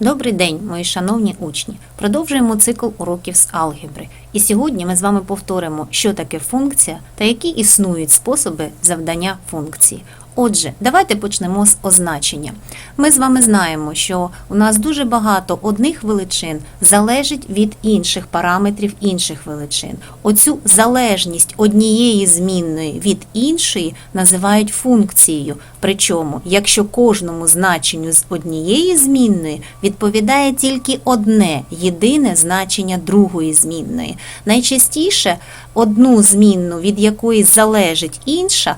Добрий день, мої шановні учні! Продовжуємо цикл уроків з алгебри. І сьогодні ми з вами повторимо, що таке функція та які існують способи завдання функції. Отже, давайте почнемо з означення. Ми з вами знаємо, що у нас дуже багато одних величин залежить від інших параметрів інших величин. Оцю залежність однієї змінної від іншої називають функцією. Причому, якщо кожному значенню з однієї змінної відповідає тільки одне єдине значення другої змінної. Найчастіше одну змінну, від якої залежить інша,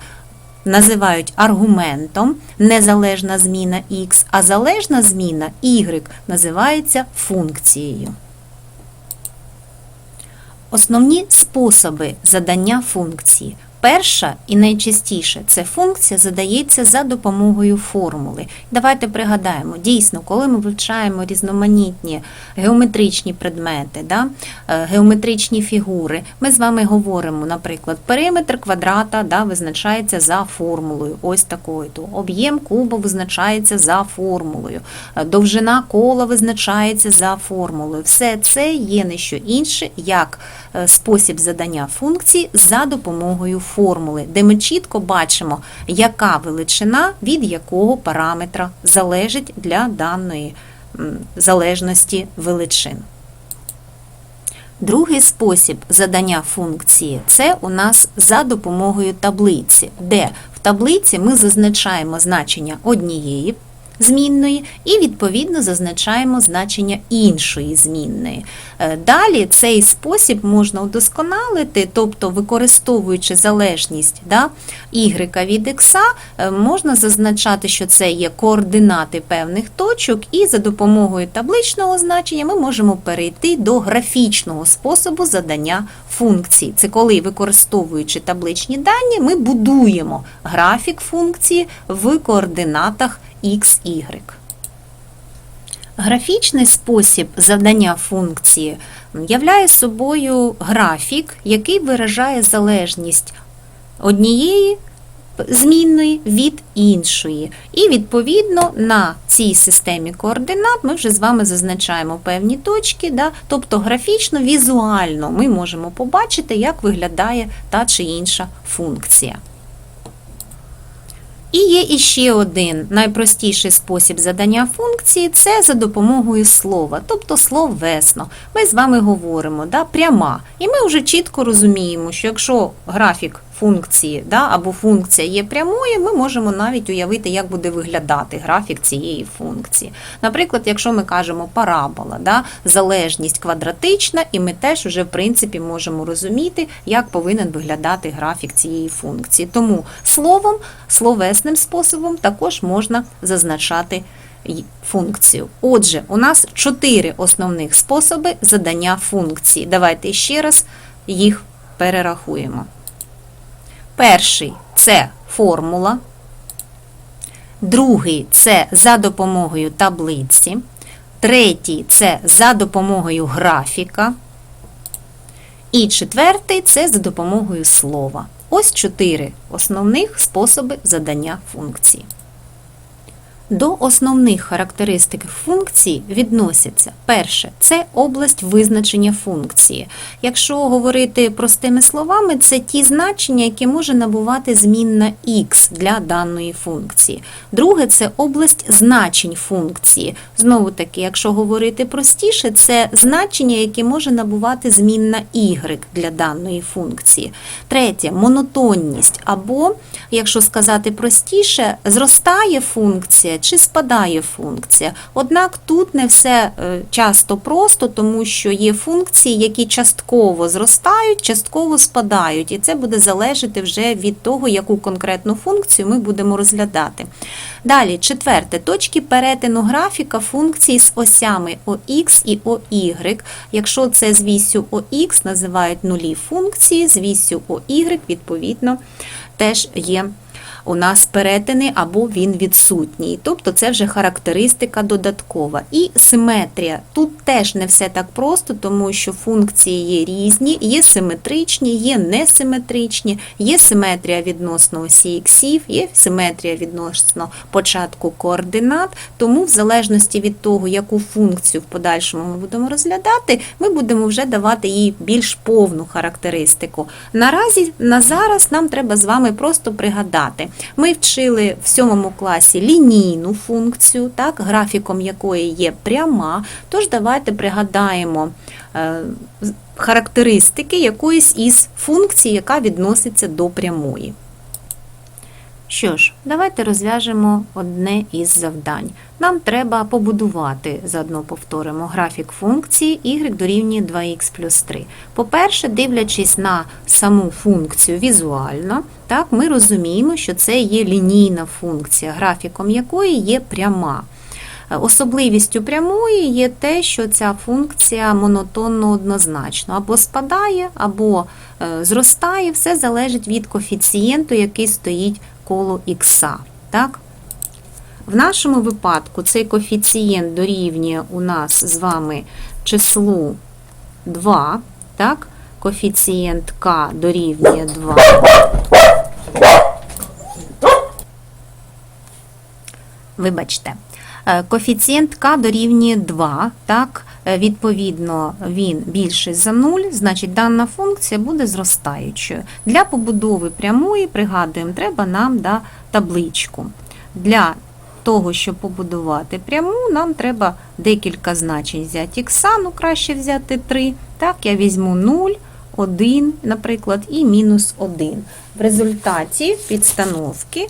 називають аргументом незалежна зміна x, а залежна зміна y називається функцією. Основні способи задання функції. Перша і найчастіше це функція задається за допомогою формули. Давайте пригадаємо, дійсно, коли ми вивчаємо різноманітні геометричні предмети, да, е, геометричні фігури, ми з вами говоримо, наприклад, периметр квадрата да, визначається за формулою, ось такою. то Об'єм куба визначається за формулою, е, довжина кола визначається за формулою. Все це є не що інше, як е, спосіб задання функції за допомогою формули, де ми чітко бачимо, яка величина від якого параметра залежить для даної залежності величин. Другий спосіб задання функції це у нас за допомогою таблиці, де в таблиці ми зазначаємо значення однієї змінної і відповідно зазначаємо значення іншої змінної. Е, Далі цей спосіб можна удосконалити, тобто використовуючи залежність да, y від x, е, можна зазначати, що це є координати певних точок, і за допомогою табличного значення ми можемо перейти до графічного способу задання функції. Це коли, використовуючи табличні дані, ми будуємо графік функції в координатах x, y. Графічний спосіб завдання функції являє собою графік, який виражає залежність однієї змінної від іншої. І відповідно на цій системі координат ми вже з вами зазначаємо певні точки, да? тобто графічно, візуально ми можемо побачити, як виглядає та чи інша функція. І є іще один найпростіший спосіб задання функції це за допомогою слова, тобто словесно. Ми з вами говоримо да, пряма. І ми вже чітко розуміємо, що якщо графік функції да, або функція є прямою, ми можемо навіть уявити, як буде виглядати графік цієї функції. Наприклад, якщо ми кажемо парабола, да, залежність квадратична, і ми теж вже в принципі можемо розуміти, як повинен виглядати графік цієї функції. Тому словом, словесним способом також можна зазначати функцію. Отже, у нас чотири основних способи задання функції. Давайте ще раз їх перерахуємо. Перший це формула. Другий це за допомогою таблиці. Третій це за допомогою графіка. І четвертий це за допомогою слова. Ось чотири основних способи задання функції. До основних характеристик функції відносяться перше це область визначення функції. Якщо говорити простими словами, це ті значення, які може набувати змінна x для даної функції. Друге це область значень функції. Знову таки, якщо говорити простіше, це значення, які може набувати змінна y для даної функції. Третє монотонність або, якщо сказати простіше, зростає функція чи спадає функція. Однак тут не все е, часто просто, тому що є функції, які частково зростають, частково спадають, і це буде залежати вже від того, яку конкретну функцію ми будемо розглядати. Далі, четверте, точки перетину графіка функції з осями ОХ і ОY. Якщо це з вісю ОХ, називають нулі функції, з вісю ОY, відповідно, теж є у нас перетини або він відсутній. Тобто це вже характеристика додаткова. І симетрія. Тут теж не все так просто, тому що функції є різні, є симетричні, є несиметричні, є симетрія відносно осі іксів, є симетрія відносно початку координат. Тому, в залежності від того, яку функцію в подальшому ми будемо розглядати, ми будемо вже давати їй більш повну характеристику. Наразі на зараз нам треба з вами просто пригадати. Ми вчили в сьомому класі лінійну функцію, так, графіком якої є пряма. Тож давайте пригадаємо е, характеристики якоїсь із функцій, яка відноситься до прямої. Що ж, давайте розв'яжемо одне із завдань. Нам треба побудувати, заодно повторимо, графік функції y дорівнює 2х плюс 3. По-перше, дивлячись на саму функцію візуально, так, ми розуміємо, що це є лінійна функція, графіком якої є пряма. Особливістю прямої є те, що ця функція монотонно однозначно або спадає, або е, зростає, все залежить від коефіцієнту, який стоїть коло х. Так? В нашому випадку цей коефіцієнт дорівнює у нас з вами числу 2, так? коефіцієнт k дорівнює 2. Вибачте. Е, Коефіцієнт k дорівнює 2, так, відповідно, він більший за 0, значить дана функція буде зростаючою. Для побудови прямої, пригадуємо, треба нам да, табличку. Для того, щоб побудувати пряму, нам треба декілька значень взяти х, ну краще взяти 3. Так, я візьму 0, 1, наприклад, і мінус 1. В результаті підстановки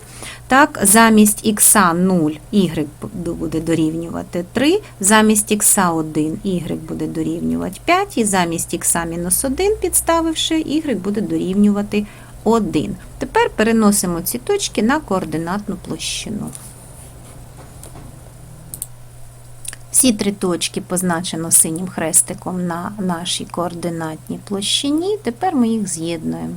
так, замість х 0 y буде дорівнювати 3, замість х 1 y буде дорівнювати 5, і замість х мінус 1 підставивши, y буде дорівнювати 1. Тепер переносимо ці точки на координатну площину. Всі три точки позначено синім хрестиком на нашій координатній площині. Тепер ми їх з'єднуємо.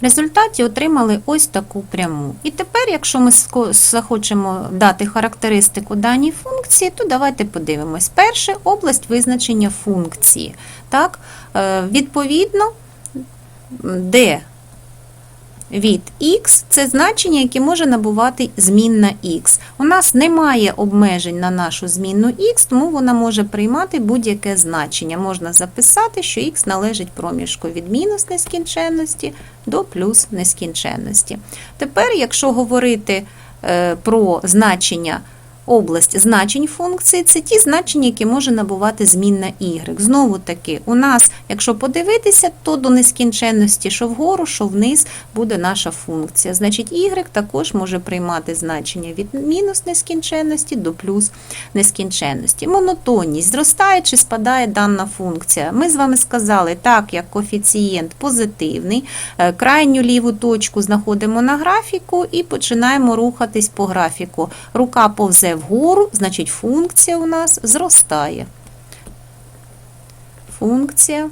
В результаті отримали ось таку пряму. І тепер, якщо ми захочемо дати характеристику даній функції, то давайте подивимось. Перше область визначення функції. Так, е, відповідно, де від x це значення, яке може набувати змінна x. У нас немає обмежень на нашу змінну x, тому вона може приймати будь-яке значення. Можна записати, що x належить проміжку від мінус нескінченності до плюс нескінченності. Тепер, якщо говорити е, про значення область значень функції це ті значення, які може набувати змінна y. Знову таки, у нас, якщо подивитися, то до нескінченності, що вгору, що вниз буде наша функція. Значить, y також може приймати значення від мінус нескінченності до плюс нескінченності. Монотонність зростає чи спадає дана функція. Ми з вами сказали, так як коефіцієнт позитивний, е, крайню ліву точку знаходимо на графіку і починаємо рухатись по графіку. Рука повзе вгору, значить функція у нас зростає. Функція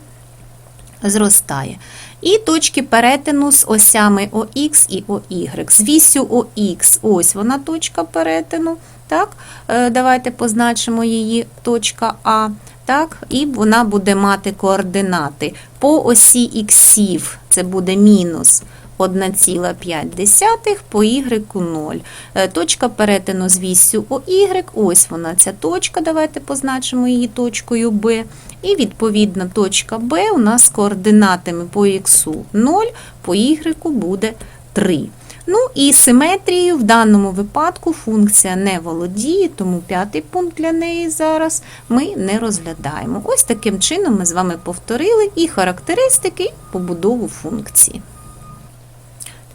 зростає. І точки перетину з осями ОХ і ОY. З вісю ОХ, ось вона точка перетину. Так? Е, Давайте позначимо її точка А. Так? І вона буде мати координати. По осі іксів це буде мінус 1,5 по y 0. Е, Точка перетину з віссю ОY, ось вона ця точка, давайте позначимо її точкою B. І відповідно точка B у нас з координатами по x 0, по y буде 3. Ну і симетрією в даному випадку функція не володіє, тому п'ятий пункт для неї зараз ми не розглядаємо. Ось таким чином ми з вами повторили і характеристики, і побудову функції.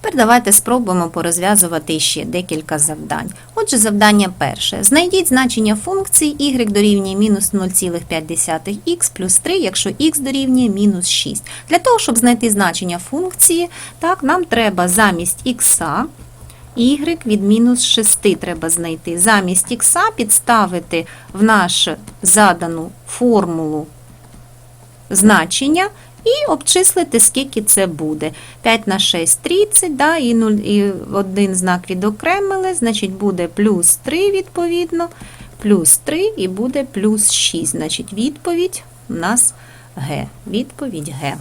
Тепер давайте спробуємо порозв'язувати ще декілька завдань. Отже, завдання перше. Знайдіть значення функції y дорівнює мінус 0,5х плюс 3, якщо х дорівнює мінус 6. Для того, щоб знайти значення функції, так, нам треба замість х y від мінус 6 треба знайти. Замість х підставити в нашу задану формулу значення і обчислити, скільки це буде. 5 на 6 – 30, да, і, 0, і один знак відокремили, значить буде плюс 3 відповідно, плюс 3 і буде плюс 6. Значить, відповідь у нас Г. Відповідь Г.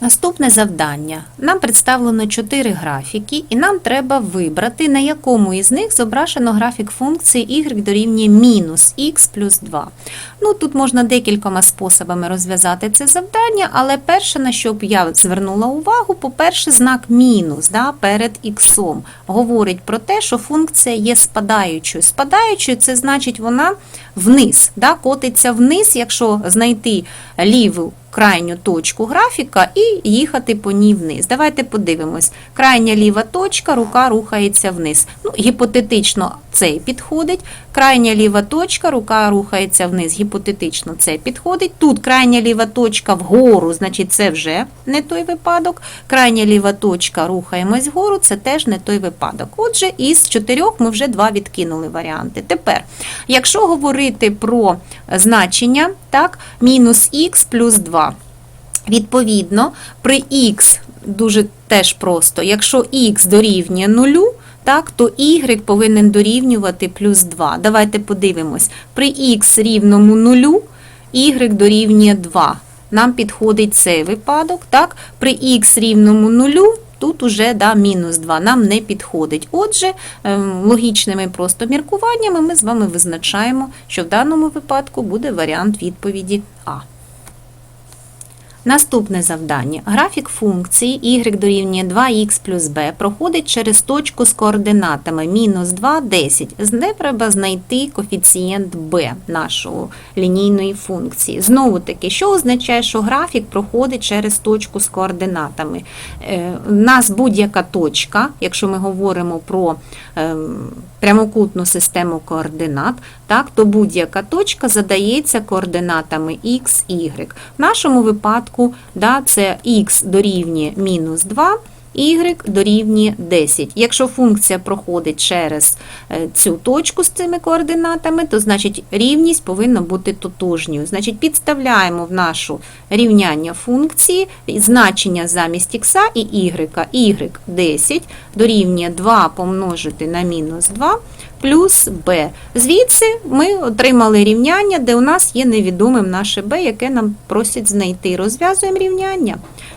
Наступне завдання. Нам представлено 4 графіки, і нам треба вибрати, на якому із них зображено графік функції y дорівнює мінус х плюс 2. Ну, тут можна декількома способами розв'язати це завдання, але перше, на що б я звернула увагу, по-перше, знак мінус да, перед х говорить про те, що функція є спадаючою. Спадаючою це значить вона вниз, да, котиться вниз, якщо знайти ліву крайню точку графіка і їхати по ній вниз. Давайте подивимось. Крайня ліва точка, рука рухається вниз. Ну, Гіпотетично цей підходить. Крайня ліва точка, рука рухається вниз. Гіпотетично це підходить. Тут крайня ліва точка вгору, значить це вже не той випадок. Крайня ліва точка рухаємось вгору, це теж не той випадок. Отже, із чотирьох ми вже два відкинули варіанти. Тепер, якщо говорити про значення, так, мінус х плюс 2. Відповідно, при х дуже теж просто, якщо х дорівнює 0, так, то y повинен дорівнювати плюс 2. Давайте подивимось. При х рівному 0, y дорівнює 2. Нам підходить цей випадок. Так? При х рівному 0, тут уже да, мінус 2 нам не підходить. Отже, ем, логічними просто міркуваннями ми з вами визначаємо, що в даному випадку буде варіант відповіді А. Наступне завдання. Графік функції y дорівнює 2х плюс b проходить через точку з координатами мінус 2, 10. З де треба знайти коефіцієнт b нашої лінійної функції. Знову таки, що означає, що графік проходить через точку з координатами? Е, У нас будь-яка точка, якщо ми говоримо про ем, прямокутну систему координат, так, то будь-яка точка задається координатами x, y. В нашому випадку да, це x дорівнює мінус 2, y дорівнює 10. Якщо функція проходить через е, цю точку з цими координатами, то значить рівність повинна бути тотожньою. Значить, підставляємо в нашу рівняння функції значення замість x і y. y 10 дорівнює 2 помножити на мінус 2 плюс b. Звідси ми отримали рівняння, де у нас є невідомим наше b, яке нам просять знайти. Розв'язуємо рівняння.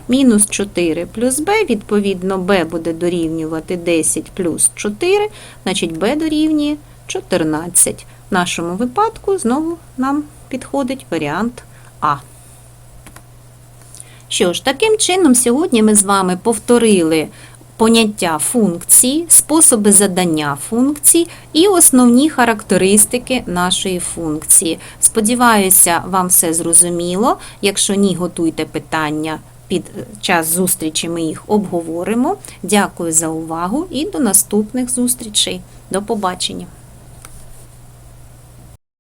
Мінус 4 плюс b, відповідно, b буде дорівнювати 10 плюс 4, значить b дорівнює 14. В нашому випадку знову нам підходить варіант А. Що ж, таким чином, сьогодні ми з вами повторили поняття функції, способи задання функцій і основні характеристики нашої функції. Сподіваюся, вам все зрозуміло. Якщо ні, готуйте питання. Під час зустрічі ми їх обговоримо. Дякую за увагу і до наступних зустрічей. До побачення!